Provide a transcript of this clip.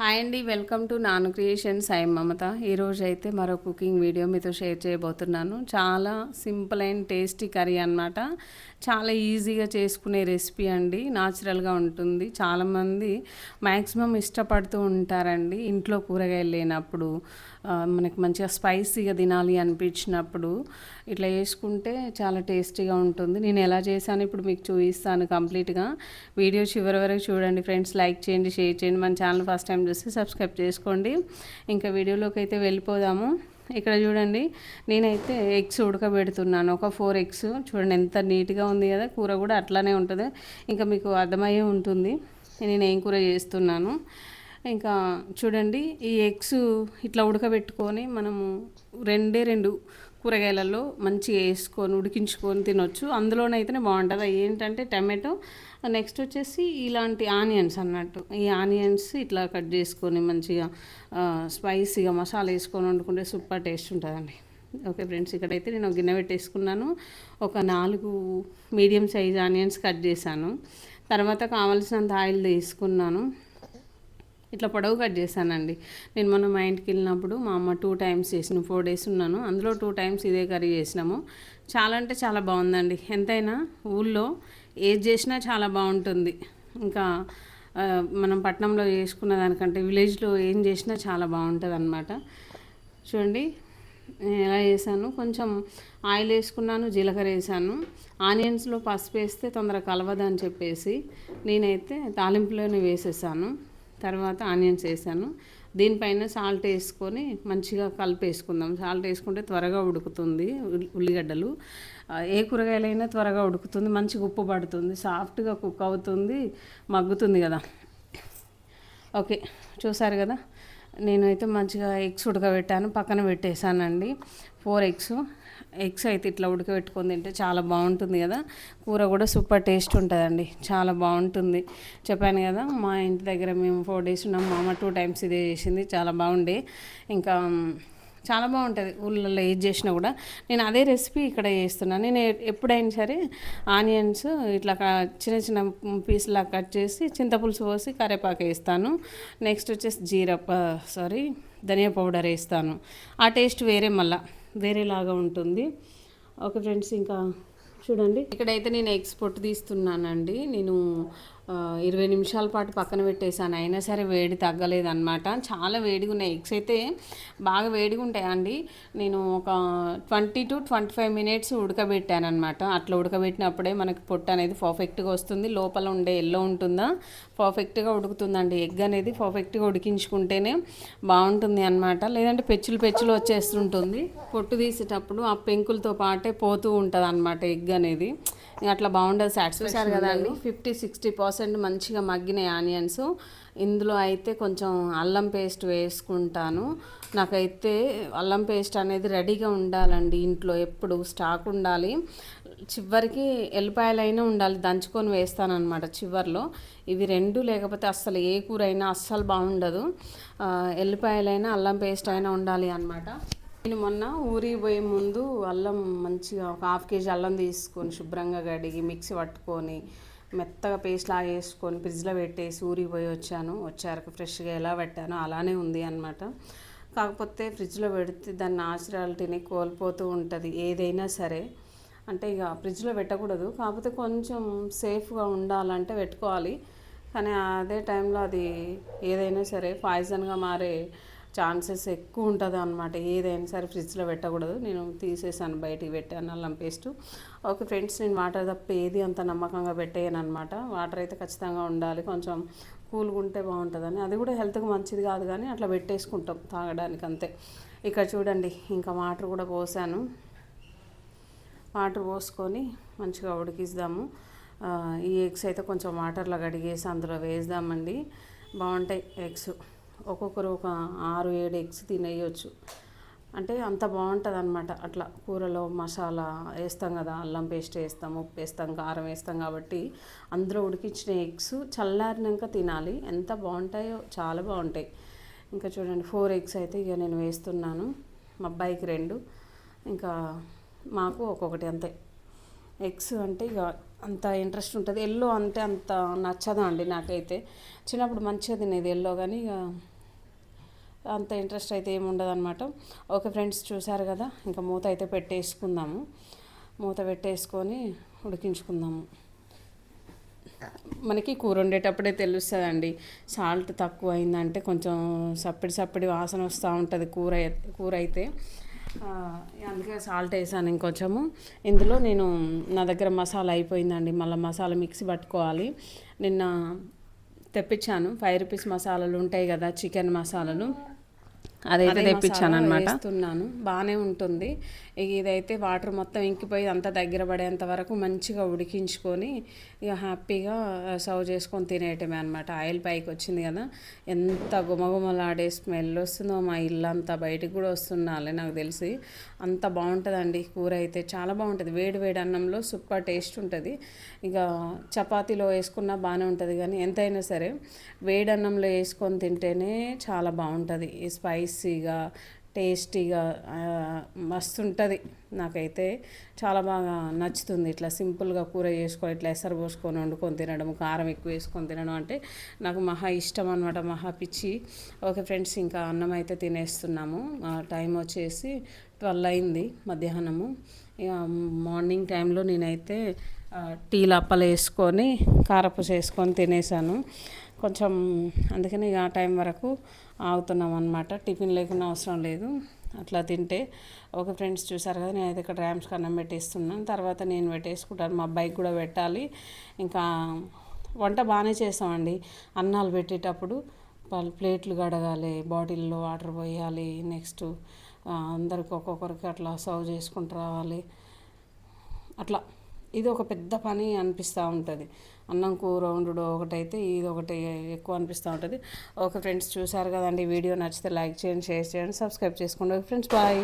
Hi అండి welcome to Nanu creations. I Mamata. ఈరోజు అయితే మరో కుకింగ్ వీడియో మీతో షేర్ చేయబోతున్నాను. చాలా సింపుల్ అండ్ టేస్టీ కర్రీ అనమాట చాలా ఈజీగా చేసుకునే రెసిపీ అండి. న్యాచురల్గా ఉంటుంది. చాలామంది మ్యాక్సిమం ఇష్టపడుతూ ఉంటారండి. ఇంట్లో కూరగాయలు లేనప్పుడు మనకి మంచిగా స్పైసీగా తినాలి అనిపించినప్పుడు ఇట్లా వేసుకుంటే చాలా టేస్టీగా ఉంటుంది. నేను ఎలా చేశాను ఇప్పుడు మీకు చూపిస్తాను కంప్లీట్గా. వీడియో చివరి వరకు చూడండి ఫ్రెండ్స్. లైక్ చేయండి షేర్ చేయండి. మన ఛానల్ ఫస్ట్ టైం చూసి సబ్స్క్రైబ్ చేసుకోండి. ఇంకా వీడియోలోకి అయితే వెళ్ళిపోదాము. ఇక్కడ చూడండి నేనైతే ఎగ్స్ ఉడకబెడుతున్నాను. ఒక ఫోర్ ఎగ్స్. చూడండి ఎంత నీట్గా ఉంది కదా కూర కూడా అట్లానే ఉంటుంది. ఇంకా మీకు అర్థమయ్యే ఉంటుంది. నేను ఏం కూర చేస్తున్నాను. ఇంకా చూడండి ఈ ఎగ్స్ ఇట్లా ఉడకబెట్టుకొని మనము రెండే రెండు కూరగాయలలో మంచిగా వేసుకొని ఉడికించుకొని తినొచ్చు. అందులోనైతేనే బాగుంటుంది. ఏంటంటే టమాటో నెక్స్ట్ వచ్చేసి ఇలాంటి ఆనియన్స్ అన్నట్టు. ఈ ఆనియన్స్ ఇట్లా కట్ చేసుకొని మంచిగా స్పైసీగా మసాలా వేసుకొని వండుకుంటే సూపర్ టేస్ట్ ఉంటుందండి. ఓకే ఫ్రెండ్స్ ఇక్కడైతే నేను గిన్నె పెట్టేసుకున్నాను. ఒక నాలుగు మీడియం సైజ్ ఆనియన్స్ కట్ చేశాను. తర్వాత కావాల్సినంత ఆయిల్ తీసుకున్నాను. ఇట్లా పొడవు కట్ చేశానండి. నేను మొన్న మా ఇంటికి వెళ్ళినప్పుడు మా అమ్మ టూ టైమ్స్ చేసిన ఫోర్ డేస్ ఉన్నాను. అందులో టూ టైమ్స్ ఇదే కర్రీ చేసినాము. చాలా అంటే చాలా బాగుందండి. ఎంతైనా ఊళ్ళో ఏది చేసినా చాలా బాగుంటుంది. ఇంకా మనం పట్టణంలో చేసుకున్న దానికంటే విలేజ్లో ఏం చేసినా చాలా బాగుంటుంది అనమాట చూడండి ఎలా చేశాను? కొంచెం ఆయిల్ వేసుకున్నాను జీలకర్ర వేసాను. ఆనియన్స్లో పసుపు వేస్తే తొందరగా కలవదని చెప్పేసి నేనైతే తాలింపులోనే వేసేసాను. తర్వాత ఆనియన్స్ వేసాను. దీనిపైన సాల్ట్ వేసుకొని మంచిగా కలిపేసుకుందాం. సాల్ట్ వేసుకుంటే త్వరగా ఉడుకుతుంది ఉల్లిగడ్డలు. ఏ కూరగాయలైనా త్వరగా ఉడుకుతుంది మంచిగా ఉప్పు పడుతుంది సాఫ్ట్గా కుక్ అవుతుంది మగ్గుతుంది కదా. ఓకే చూసారు కదా? నేనైతే మంచిగా ఎగ్స్ ఉడకబెట్టాను పక్కన పెట్టేశానండి. Four eggs. ఎగ్స్ అయితే ఇట్లా ఉడకబెట్టుకొని తింటే చాలా బాగుంటుంది కదా. కూర కూడా సూపర్ టేస్ట్ ఉంటుందండి. చాలా బాగుంటుంది. చెప్పాను కదా మా ఇంటి దగ్గర మేము ఫోర్ డేస్ ఉన్నాం. మా అమ్మ టూ టైమ్స్ ఇదే చేసింది. చాలా బాగుండే. ఇంకా చాలా బాగుంటుంది. ఊళ్ళల్లో ఏది చేసినా కూడా. నేను అదే రెసిపీ ఇక్కడ చేస్తున్నాను నేను ఎప్పుడైనా సరే ఆనియన్స్ ఇట్లా చిన్న చిన్న పీస్లా కట్ చేసి చింతపులుసు పోసి కరేపాకు వేస్తాను. నెక్స్ట్ వచ్చేసి జీరా సారీ ధనియా పౌడర్ వేస్తాను. ఆ టేస్ట్ వేరే మళ్ళీ. వేరేలాగా ఉంటుంది. ఓకే ఫ్రెండ్స్ ఇంకా చూడండి. ఇక్కడైతే నేను ఎగ్స్ పొట్టు తీస్తున్నానండి. నేను ఇరవై నిమిషాల పాటు పక్కన పెట్టేశాను. అయినా సరే వేడి తగ్గలేదన్నమాట. చాలా వేడిగా ఉన్నాయి. ఎగ్స్ అయితే బాగా వేడిగా ఉంటాయండి. నేను ఒక twenty to twenty five minutes ఉడకబెట్టాను అట్లా ఉడకబెట్టినప్పుడే మనకి పొట్టు అనేది పర్ఫెక్ట్గా వస్తుంది. లోపల ఉండే ఎల్లో ఉంటుందా? పర్ఫెక్ట్గా ఉడుకుతుందండి. ఎగ్ అనేది పర్ఫెక్ట్గా ఉడికించుకుంటేనే బాగుంటుంది అనమాట లేదంటే పెచ్చులు పెచ్చులు వచ్చేస్తుంటుంది. పొట్టు తీసేటప్పుడు ఆ పెంకులతో పాటే పోతూ ఉంటుంది అనమాట ఎగ్ అనేది అట్లా బాగుండదు సాటిస్ఫై కదా అండి ఫిఫ్టీ సిక్స్టీ పర్సెంట్ మంచిగా మగ్గినాయి ఆనియన్స్. ఇందులో అయితే కొంచెం అల్లం పేస్ట్ వేసుకుంటాను. నాకైతే అల్లం పేస్ట్ అనేది రెడీగా ఉండాలండి ఇంట్లో. ఎప్పుడు స్టాక్ ఉండాలి. చివరికి ఎల్లిపాయలైనా ఉండాలి దంచుకొని వేస్తాను అనమాట చివరిలో. ఇవి రెండు లేకపోతే అస్సలు ఏ కూర అయినా అస్సలు బాగుండదు. ఎల్లిపాయలైనా అల్లం పేస్ట్ అయినా ఉండాలి అనమాట నేను మొన్న ఊరి పోయే ముందు అల్లం మంచిగా ఒక హాఫ్ కేజీ అల్లం తీసుకొని శుభ్రంగా కడిగి మిక్సీ పట్టుకొని మెత్తగా పేస్ట్ లాగా వేసుకొని ఫ్రిడ్జ్లో పెట్టేసి ఊరికి పోయి వచ్చాను. వచ్చాక ఫ్రెష్గా ఎలా పెట్టానో అలానే ఉంది అనమాట కాకపోతే ఫ్రిడ్జ్లో పెడితే దాని నాచురాలిటీని కోల్పోతూ ఉంటుంది ఏదైనా సరే. అంటే ఇక ఫ్రిడ్జ్లో పెట్టకూడదు. కాకపోతే కొంచెం సేఫ్గా ఉండాలంటే పెట్టుకోవాలి. కానీ అదే టైంలో అది ఏదైనా సరే పాయిజన్గా మారే ఛాన్సెస్ ఎక్కువ ఉంటుంది అనమాట ఏదైనా సరే ఫ్రిడ్జ్లో పెట్టకూడదు. నేను తీసేసాను బయటికి పెట్టాను అల్లం పేస్ట్. ఓకే ఫ్రెండ్స్ నేను వాటర్ తప్ప ఏది అంత నమ్మకంగా పెట్టేయను అనమాట వాటర్ అయితే ఖచ్చితంగా ఉండాలి. కొంచెం కూల్గా ఉంటే బాగుంటుందని. అది కూడా హెల్త్కి మంచిది కాదు కానీ అట్లా పెట్టేసుకుంటాం తాగడానికి అంతే. ఇక్కడ చూడండి ఇంకా వాటర్ కూడా పోసాను. వాటర్ పోసుకొని మంచిగా ఉడికిద్దాము ఈ ఎగ్స్ అయితే కొంచెం వాటర్లో కడిగేసి అందులో వేద్దామండి. బాగుంటాయి ఎగ్స్. ఒక్కొక్కరు ఒక ఆరు ఏడు ఎగ్స్ తినేయచ్చు. అంటే అంత బాగుంటుంది అనమాట అట్లా కూరలో మసాలా వేస్తాం కదా అల్లం పేస్ట్ వేస్తాం ఉప్పు వేస్తాం కారం వేస్తాం కాబట్టి అందరూ ఉడికించిన ఎగ్స్ చల్లారినాక తినాలి. ఎంత బాగుంటాయో చాలా బాగుంటాయి. ఇంకా చూడండి ఫోర్ ఎగ్స్ అయితే ఇక నేను వేస్తున్నాను. మా అబ్బాయికి రెండు. ఇంకా మాకు ఒక్కొక్కటి అంతే. ఎగ్స్ అంటే ఇక అంత ఇంట్రెస్ట్ ఉంటుంది. ఎల్లో అంటే అంత నచ్చదు అండి నాకైతే. చిన్నప్పుడు మంచిగా తినేది ఎల్లో కానీ ఇక అంత ఇంట్రెస్ట్ అయితే ఏముండదు అనమాట ఓకే ఫ్రెండ్స్ చూసారు కదా ఇంకా మూత అయితే పెట్టేసుకుందాము. మూత పెట్టేసుకొని ఉడికించుకుందాము. మనకి కూర వండేటప్పుడే తెలుస్తుందండి. సాల్ట్ తక్కువ అయిందంటే కొంచెం సప్పిడి సప్పిడి వాసన వస్తూ ఉంటుంది కూర కూర అయితే. అందుకే సాల్ట్ వేసాను ఇంకొంచెము. ఇందులో నేను నా దగ్గర మసాలా అయిపోయిందండి. మళ్ళీ మసాలా మిక్సీ పట్టుకోవాలి. నిన్న తెప్పించాను. ఫైవ్ రూపీస్ మసాలాలు ఉంటాయి కదా చికెన్ మసాలాలు. అదైతే తెప్పించాను అనమాట వేస్తున్నాను. బాగానే ఉంటుంది. ఇక ఇదైతే వాటర్ మొత్తం ఇంకిపోయి అంతా దగ్గర పడేంత వరకు మంచిగా ఉడికించుకొని ఇక హ్యాపీగా సర్వ్ చేసుకొని తినేయటమే అనమాట ఆయిల్ పైకి వచ్చింది కదా ఎంత గుమగుమలాడే స్మెల్ వస్తుందో మా ఇల్లు అంతా బయటికి కూడా వస్తున్నాలే నాకు తెలిసి. అంత బాగుంటుందండి కూర అయితే చాలా బాగుంటుంది. వేడి వేడి అన్నంలో సూపర్ టేస్ట్ ఉంటుంది. ఇక చపాతీలో వేసుకున్నా బాగానే ఉంటుంది కానీ ఎంతైనా సరే వేడి అన్నంలో వేసుకొని తింటేనే చాలా బాగుంటుంది. ఈ స్పైసీగా టేస్టీగా మస్తు ఉంటుంది నాకైతే చాలా బాగా నచ్చుతుంది ఇట్లా సింపుల్గా కూర చేసుకొని ఇట్లా ఎసరు పోసుకొని వండుకొని తినడం కారం ఎక్కువ వేసుకొని తినడం అంటే నాకు మహా ఇష్టం అనమాట మహా పిచ్చి. ఓకే ఫ్రెండ్స్ ఇంకా అన్నం అయితే తినేస్తున్నాము. టైం వచ్చేసి ట్వెల్వ్ అయింది మధ్యాహ్నము. ఇక మార్నింగ్ టైంలో నేనైతే టీ టీలు అప్పలు వేసుకొని కారపూస వేసుకొని తినేసాను. కొంచెం అందుకని ఇక ఆ టైం వరకు ఆగుతున్నాం అనమాట టిఫిన్ లేకుండా అవసరం లేదు. అట్లా తింటే ఒక ఫ్రెండ్స్ చూసారు కదా నేనైతే ఇక్కడ ర్యామ్స్ కన్నా పెట్టేస్తున్నాను తర్వాత నేను పెట్టేసుకుంటాను. మా అబ్బాయికి కూడా పెట్టాలి. ఇంకా వంట బాగానే చేస్తామండి. అన్నాలు పెట్టేటప్పుడు వాళ్ళు ప్లేట్లు కడగాలి బాటిల్లో వాటర్ పోయాలి నెక్స్ట్ అందరికి ఒక్కొక్కరికి అట్లా సర్వ్ చేసుకుంటూ రావాలి. అట్లా. ఇది ఒక పెద్ద పని అనిపిస్తూ ఉంటుంది. అన్నం కూర వండుడు ఒకటైతే ఇది ఒకటి ఎక్కువ అనిపిస్తూ ఉంటుంది. ఓకే ఫ్రెండ్స్ చూసారు కదండి వీడియో నచ్చితే లైక్ చేయండి షేర్ చేయండి సబ్స్క్రైబ్ చేసుకోండి. Friends bye.